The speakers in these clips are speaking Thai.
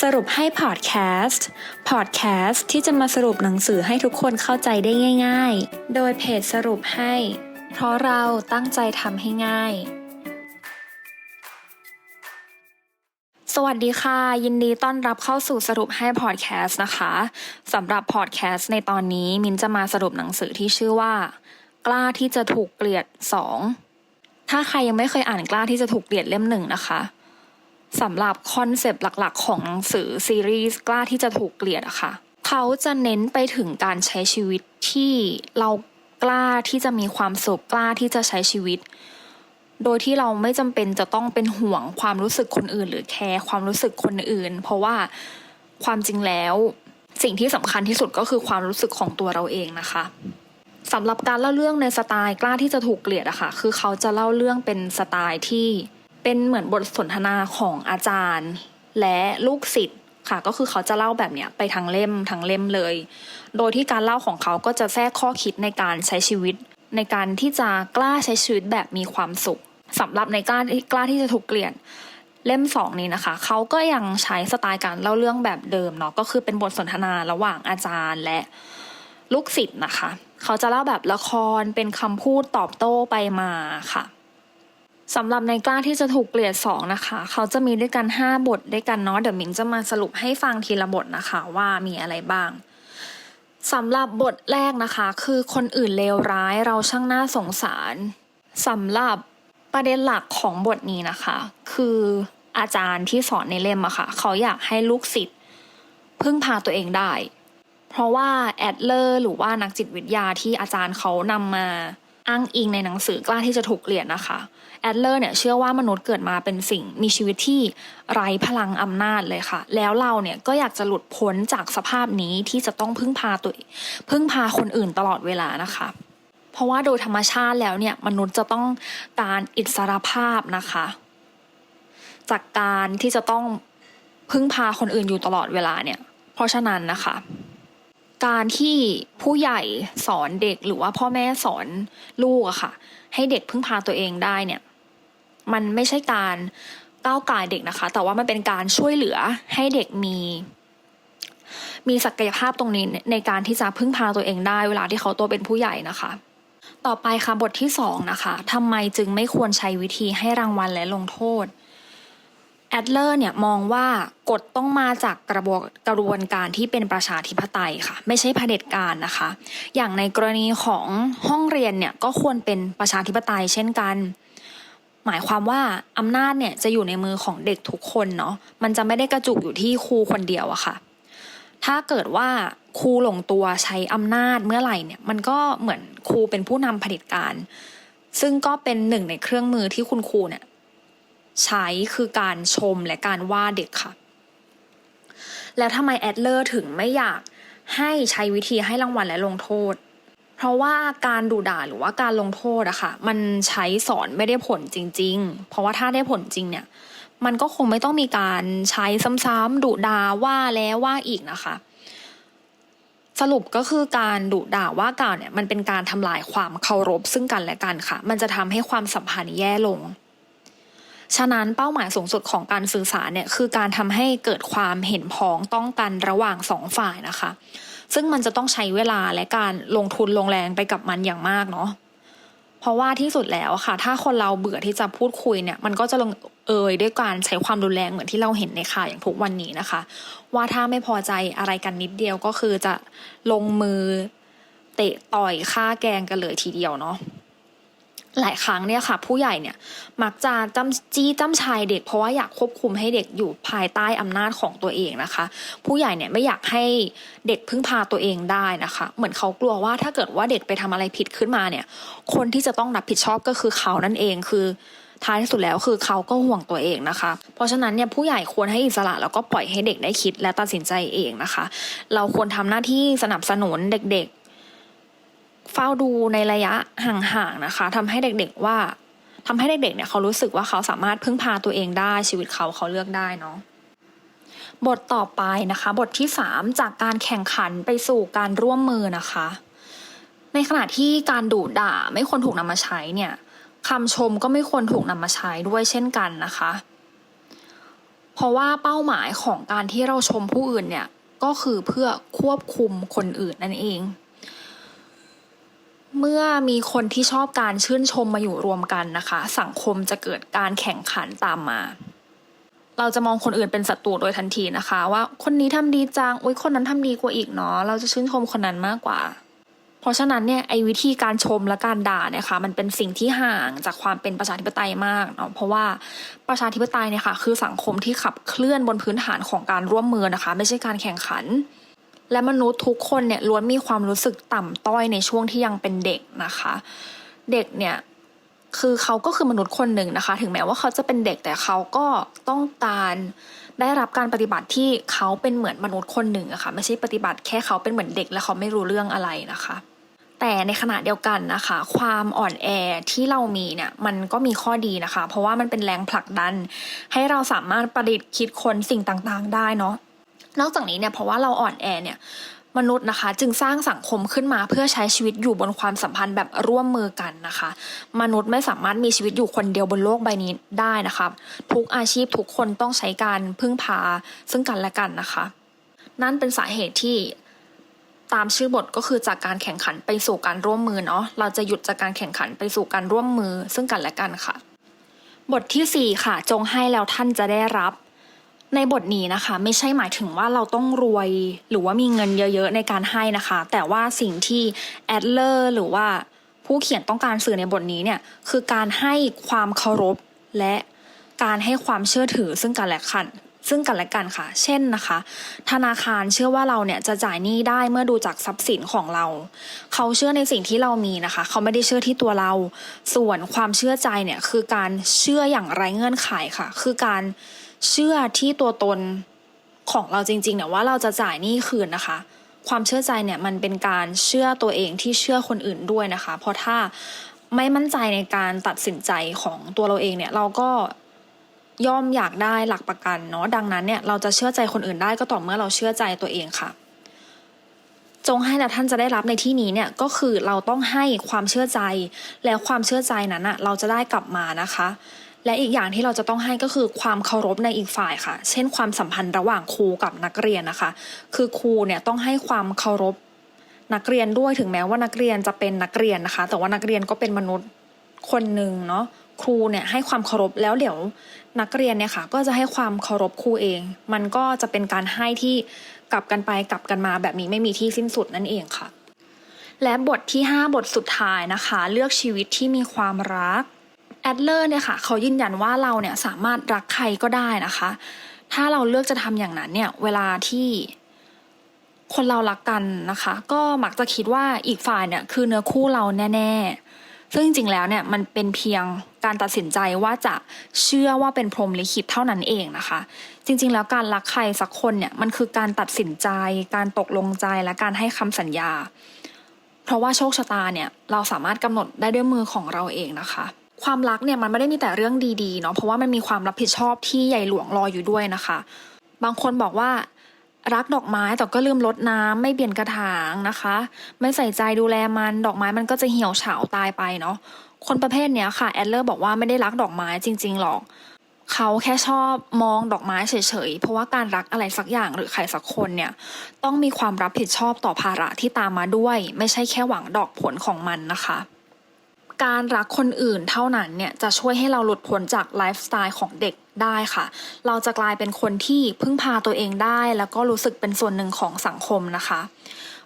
สรุปให้พอดแคสต์ พอดแคสต์ที่จะมาสรุปหนังสือให้ทุกคนเข้าใจได้ง่าย ๆ โดยเพจสรุปให้ เพราะเราตั้งใจทำให้ง่าย สวัสดีค่ะ ยินดีต้อนรับเข้าสู่สรุปให้พอดแคสต์นะคะสำหรับพอดแคสต์ในตอนนี้มินจะมาสรุปหนังสือที่ชื่อว่า กล้าที่จะถูกเกลียด 2 ถ้าใครยังไม่เคยอ่านกล้าที่จะถูกเกลียดเล่มหนึ่งนะคะ สำหรับคอนเซปต์หลักๆ ของหนังสือซีรีส์กล้าที่จะถูกเกลียดอะค่ะ เขาจะเน้นไปถึงการใช้ชีวิตที่เรากล้าที่จะมีความสุขกล้าที่จะใช้ชีวิต โดยที่เราไม่จำเป็นจะต้องเป็นห่วงความรู้สึกคนอื่น หรือแคร์ความรู้สึกคนอื่น เพราะว่าความจริงแล้วสิ่งที่สำคัญที่สุดก็คือความรู้สึกของตัวเราเองนะคะสำหรับการเล่าเรื่องในสไตล์กล้าที่จะถูกเกลียดอะค่ะ คือเขาจะเล่าเรื่องเป็นสไตล์ที่ เป็นเหมือนบทสนทนาของอาจารย์ และลูกศิษย์ค่ะ ก็คือเขาจะเล่าแบบเนี้ยไปทั้งเล่มทั้งเล่มเลย โดยที่การเล่าของเขาก็จะแทรกข้อคิดในการใช้ชีวิต ในการที่จะกล้าใช้ชีวิตแบบมีความสุขสำหรับในกล้ากล้าที่จะถูกเกลียดเล่มสองนี้นะคะ เขาก็ยังใช้สไตล์การเล่าเรื่องแบบเดิมเนาะก็คือเป็นบทสนทนาระหว่างอาจารย์และลูกศิษย์นะคะ เขาจะเล่าแบบละครเป็นคำพูดตอบโต้ไปมาค่ะ สำหรับในกล้าที่จะถูกเกลียดสองนะคะ เขาจะมีด้วยกันห้าบทด้วยกันเนาะเดี๋ยวมิงจะมาสรุปให้ฟังทีละบทนะคะว่ามีอะไรบ้างสำหรับบทแรกนะคะ คือคนอื่นเลวร้ายเราช่างน่าสงสารสำหรับประเด็นหลักของบทนี้นะคะ คืออาจารย์ที่สอนในเล่มอะค่ะ เขาอยากให้ลูกศิษย์พึ่งพาตัวเองได้ เพราะว่าแอดเลอร์หรือว่านักจิตวิทยาที่อาจารย์เขานำมา อ้างอิงในหนังสือกล้าที่จะถูกเกลียดนะคะแอดเลอร์เนี่ยเชื่อว่ามนุษย์เกิดมาเป็นสิ่งมีชีวิตที่ไร้พลังอำนาจเลยค่ะ แล้วเราเนี่ยก็อยากจะหลุดพ้นจากสภาพนี้ที่จะต้องพึ่งพาตัวพึ่งพาคนอื่นตลอดเวลานะคะเพราะว่าโดยธรรมชาติแล้วเนี่ยมนุษย์จะต้องการอิสรภาพนะคะ จากการที่จะต้องพึ่งพาคนอื่นอยู่ตลอดเวลาเนี่ย เพราะฉะนั้นนะคะ การที่ผู้ใหญ่สอนเด็กหรือว่าพ่อแม่สอนลูกอะค่ะ ให้เด็กพึ่งพาตัวเองได้เนี่ย มันไม่ใช่การก้าวไก่เด็กนะคะ แต่ว่ามันเป็นการช่วยเหลือให้เด็กมี มีศักยภาพตรงนี้ในการที่จะพึ่งพาตัวเองได้ เวลาที่เขาโตเป็นผู้ใหญ่นะคะ ต่อไปค่ะบทที่สองนะคะทำไมจึงไม่ควรใช้วิธีให้รางวัลและลงโทษ แอดเลอร์เนี่ยมองว่ากฎต้องมาจากกระบวนกระบวนการที่เป็นประชาธิปไตยค่ะ ไม่ใช่เผด็จการนะคะ อย่างในกรณีของห้องเรียนเนี่ยก็ควรเป็นประชาธิปไตยเช่นกัน หมายความว่าอำนาจเนี่ยจะอยู่ในมือของเด็กทุกคนเนาะมันจะไม่ได้กระจุกอยู่ที่ครูคนเดียวอะค่ะ ถ้าเกิดว่าครูหลงตัวใช้อำนาจเมื่อไหร่เนี่ยมันก็เหมือนครูเป็นผู้นำเผด็จการ ซึ่งก็เป็นหนึ่งในเครื่องมือที่คุณครูเนี่ย ใช้คือการชมและการว่าเด็กค่ะ แล้วทำไมแอดเลอร์ถึงไม่อยากให้ใช้วิธีให้รางวัลและลงโทษ เพราะว่าการดูด่าหรือว่าการลงโทษอะค่ะ มันใช้สอนไม่ได้ผลจริง ๆ เพราะว่าถ้าได้ผลจริงเนี่ย มันก็คงไม่ต้องมีการใช้ซ้ำๆดุด่าว่าแล้วว่าอีกนะคะสรุปก็คือการดุด่าว่ากล่าวเนี่ยมันเป็นการทำลายความเคารพซึ่งกันและกันค่ะ มันจะทำให้ความสัมพันธ์แย่ลง ฉะนั้นเป้าหมายสูงสุดของการสื่อสารเนี่ยคือการทำให้เกิดความเห็นพ้องต้องกันระหว่างสองฝ่ายนะคะ ซึ่งมันจะต้องใช้เวลาและการลงทุนลงแรงไปกับมันอย่างมากเนาะเพราะว่าที่สุดแล้วค่ะ ถ้าคนเราเบื่อที่จะพูดคุยเนี่ย มันก็จะลงเอยด้วยการใช้ความรุนแรงเหมือนที่เราเห็นในข่าวอย่างทุกวันนี้นะคะ ว่าถ้าไม่พอใจอะไรกันนิดเดียวก็คือจะลงมือเตะต่อยฆ่าแกงกันเลยทีเดียวเนาะ หลายครั้งเนี่ยค่ะ ผู้ใหญ่เนี่ยมักจะจำจี้จำชายเด็ก เพราะว่าอยากควบคุมให้เด็กอยู่ภายใต้อำนาจของตัวเองนะคะ ผู้ใหญ่เนี่ยไม่อยากให้เด็กพึ่งพาตัวเองได้นะคะ เหมือนเขากลัวว่าถ้าเกิดว่าเด็กไปทำอะไรผิดขึ้นมาเนี่ย คนที่จะต้องรับผิดชอบก็คือเขานั่นเองคือท้ายที่สุดแล้วคือเขาก็ห่วงตัวเองนะคะ เพราะฉะนั้นเนี่ยผู้ใหญ่ควรให้อิสระแล้วก็ปล่อยให้เด็กได้คิดและตัดสินใจเองนะคะ เราควรทำหน้าที่สนับสนุนเด็ก เฝ้าดูในระยะห่างๆนะคะทำให้เด็กๆว่าทำให้เด็กๆเนี่ยเขารู้สึกว่าเขาสามารถพึ่งพาตัวเองได้ชีวิตเขาเขาเลือกได้เนาะบทต่อไปนะคะ บทที่สามจากการแข่งขันไปสู่การร่วมมือนะคะ ในขณะที่การดุด่าไม่ควรถูกนำมาใช้เนี่ยคำชมก็ไม่ควรถูกนำมาใช้ด้วยเช่นกันนะคะ เพราะว่าเป้าหมายของการที่เราชมผู้อื่นเนี่ยก็คือเพื่อควบคุมคนอื่นนั่นเอง เมื่อมีคนที่ชอบการชื่นชมมาอยู่รวมกันนะคะ สังคมจะเกิดการแข่งขันตามมา เราจะมองคนอื่นเป็นศัตรูโดยทันทีนะคะ ว่าคนนี้ทำดีจังอุ้ยคนนั้นทำดีกว่าอีกเนาะเราจะชื่นชมคนนั้นมากกว่า เพราะฉะนั้นเนี่ยไอ้วิธีการชมและการด่าเนี่ยค่ะมันเป็นสิ่งที่ห่างจากความเป็นประชาธิปไตยมากเนาะเพราะว่าประชาธิปไตยเนี่ยค่ะคือสังคมที่ขับเคลื่อนบนพื้นฐานของการร่วมมือนะคะ ไม่ใช่การแข่งขัน และมนุษย์ทุกคนเนี่ยล้วนมีความรู้สึกต่ำต้อยในช่วงที่ยังเป็นเด็กนะคะ เด็กเนี่ยคือเขาก็คือมนุษย์คนหนึ่งนะคะ ถึงแม้ว่าเขาจะเป็นเด็กแต่เขาก็ต้องการได้รับการปฏิบัติที่เขาเป็นเหมือนมนุษย์คนหนึ่งอะค่ะไม่ใช่ปฏิบัติแค่เขาเป็นเหมือนเด็กและเขาไม่รู้เรื่องอะไรนะคะ แต่ในขณะเดียวกันนะคะ ความอ่อนแอที่เรามีเนี่ยมันก็มีข้อดีนะคะ เพราะว่ามันเป็นแรงผลักดัน ให้เราสามารถประดิษฐ์คิดค้นสิ่งต่างๆ ได้เนาะ นอกจากนี้เนี่ยเพราะว่าเราอ่อนแอเนี่ยมนุษย์นะคะจึงสร้างสังคมขึ้นมาเพื่อใช้ชีวิตอยู่บนความสัมพันธ์แบบร่วมมือกันนะคะ มนุษย์ไม่สามารถมีชีวิตอยู่คนเดียวบนโลกใบนี้ได้นะคะทุกอาชีพทุกคนต้องใช้การพึ่งพาซึ่งกันและกันนะคะ นั่นเป็นสาเหตุที่ตามชื่อบทก็คือจากการแข่งขันไปสู่การร่วมมือเนาะเราจะหยุดจากการแข่งขันไปสู่การร่วมมือซึ่งกันและกันค่ะ บทที่สี่ค่ะ จงให้แล้วท่านจะได้รับ ในบทนี้นะคะ ไม่ใช่หมายถึงว่าเราต้องรวย หรือว่ามีเงินเยอะๆในการให้นะคะ แต่ว่าสิ่งที่แอดเลอร์หรือว่าผู้เขียนต้องการสื่อในบทนี้เนี่ยคือการให้ความเคารพและการให้ความเชื่อถือซึ่งกันและกันซึ่งกันและกันค่ะ เช่นนะคะ ธนาคารเชื่อว่าเราเนี่ยจะจ่ายหนี้ได้เมื่อดูจากทรัพย์สินของเรา เขาเชื่อในสิ่งที่เรามีนะคะ เขาไม่ได้เชื่อที่ตัวเรา ส่วนความเชื่อใจเนี่ยคือการเชื่ออย่างไร้เงื่อนไขค่ะ คือการ เชื่อที่ตัวตนของเราจริงๆเนี่ยว่าเราจะจ่ายหนี้คืนนะคะ ความเชื่อใจเนี่ยมันเป็นการเชื่อตัวเองที่เชื่อคนอื่นด้วยนะคะ เพราะถ้าไม่มั่นใจในการตัดสินใจของตัวเราเองเนี่ยเราก็ย่อมอยากได้หลักประกันเนาะดังนั้นเนี่ยเราจะเชื่อใจคนอื่นได้ก็ต่อเมื่อเราเชื่อใจตัวเองค่ะ จงให้แต่ท่านจะได้รับในที่นี้เนี่ยก็คือเราต้องให้ความเชื่อใจแล้วความเชื่อใจนั้นอะเราจะได้กลับมานะคะ และอีกอย่างที่เราจะต้องให้ก็คือความเคารพในอีกฝ่ายค่ะ เช่นความสัมพันธ์ระหว่างครูกับนักเรียนนะคะ คือครูเนี่ยต้องให้ความเคารพนักเรียนด้วยถึงแม้ว่านักเรียนจะเป็นนักเรียนนะคะ แต่ว่านักเรียนก็เป็นมนุษย์คนหนึ่งเนาะครูเนี่ยให้ความเคารพแล้วเดี๋ยวนักเรียนเนี่ยค่ะ ก็จะให้ความเคารพครูเอง มันก็จะเป็นการให้ที่กลับกันไปกลับกันมาแบบนี้ไม่มีที่สิ้นสุดนั่นเองค่ะ และบทที่ 5 บทสุดท้ายนะคะ เลือกชีวิตที่มีความรัก แอดเลอร์เนี่ยค่ะเขายืนยันว่าเราเนี่ยสามารถรักใครก็ได้นะคะ ถ้าเราเลือกจะทำอย่างนั้นเนี่ยเวลาที่คนเรารักกันนะคะ ก็มักจะคิดว่าอีกฝ่ายเนี่ยคือเนื้อคู่เราแน่ ๆ ซึ่งจริงๆแล้วเนี่ยมันเป็นเพียงการตัดสินใจว่าจะเชื่อว่าเป็นพรหมลิขิตเท่านั้นเองนะคะ จริง ๆ แล้วการรักใครสักคนเนี่ยมันคือการตัดสินใจ การตกลงใจและการให้คำสัญญา เพราะว่าโชคชะตาเนี่ยเราสามารถกำหนดได้ด้วยมือของเราเองนะคะ ความรักเนี่ยมันไม่ได้มีแต่เรื่องดีๆเนาะเพราะว่ามันมีความรับผิดชอบที่ใหญ่หลวงรออยู่ด้วยนะคะ บางคนบอกว่ารักดอกไม้แต่ก็ลืมรดน้ำไม่เปลี่ยนกระถางนะคะ ไม่ใส่ใจดูแลมันดอกไม้มันก็จะเหี่ยวเฉาตายไปเนาะคนประเภทเนี้ยค่ะแอดเลอร์บอกว่าไม่ได้รักดอกไม้จริง ๆ หรอกเขาแค่ชอบมองดอกไม้เฉยๆ เพราะว่าการรักอะไรสักอย่างหรือใครสักคนเนี่ย ต้องมีความรับผิดชอบต่อภาระที่ตามมาด้วย ไม่ใช่แค่หวังดอกผลของมันนะคะ การรักคนอื่นเท่านั้นเนี่ยจะช่วยให้เราหลุดพ้นจากไลฟ์สไตล์ของเด็กได้ค่ะ เราจะกลายเป็นคนที่พึ่งพาตัวเองได้ แล้วก็รู้สึกเป็นส่วนหนึ่งของสังคมนะคะ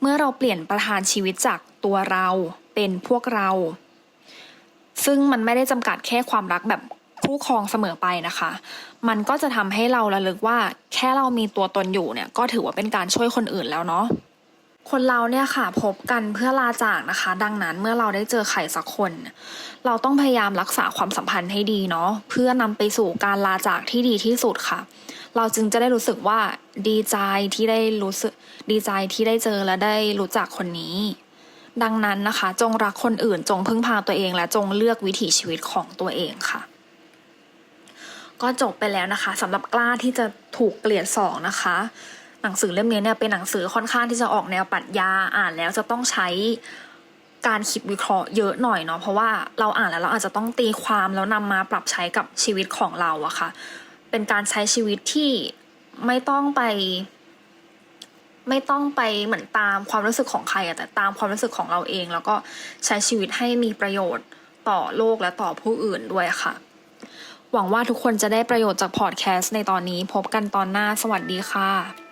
เมื่อเราเปลี่ยนประธานชีวิตจากตัวเราเป็นพวกเรา ซึ่งมันไม่ได้จำกัดแค่ความรักแบบคู่ครองเสมอไปนะคะ มันก็จะทำให้เราระลึกว่าแค่เรามีตัวตนอยู่เนี่ยก็ถือว่าเป็นการช่วยคนอื่นแล้วเนาะ คนเราเนี่ยค่ะพบกันเพื่อลาจากนะคะ ดังนั้นเมื่อเราได้เจอใครสักคน เราต้องพยายามรักษาความสัมพันธ์ให้ดีเนาะเพื่อนำไปสู่การลาจากที่ดีที่สุดค่ะ เราจึงจะได้รู้สึกว่าดีใจที่ได้รู้สึกดีใจที่ได้เจอและได้รู้จักคนนี้ ดังนั้นนะคะ จงรักคนอื่นจงพึ่งพาตัวเอง และจงเลือกวิถีชีวิตของตัวเองค่ะ ก็จบไปแล้วนะคะสำหรับกล้าที่จะถูกเกลียดสองนะคะ หนังสือเล่มนี้เนี่ยเป็นหนังสือค่อนข้างที่จะออกแนวปรัชญาอ่านแล้วจะต้องใช้การคิดวิเคราะห์เยอะหน่อยเนาะเพราะว่าเราอ่านแล้วเราอาจจะต้องตีความแล้วนำมาปรับใช้กับชีวิตของเราอะค่ะ เป็นการใช้ชีวิตที่ไม่ต้องไป ไม่ต้องไปเหมือนตามความรู้สึกของใครอะแต่ตามความรู้สึกของเราเอง แล้วก็ใช้ชีวิตให้มีประโยชน์ต่อโลกและต่อผู้อื่นด้วยค่ะ หวังว่าทุกคนจะได้ประโยชน์จากพอดแคสต์ในตอนนี้พบกันตอนหน้าสวัสดีค่ะ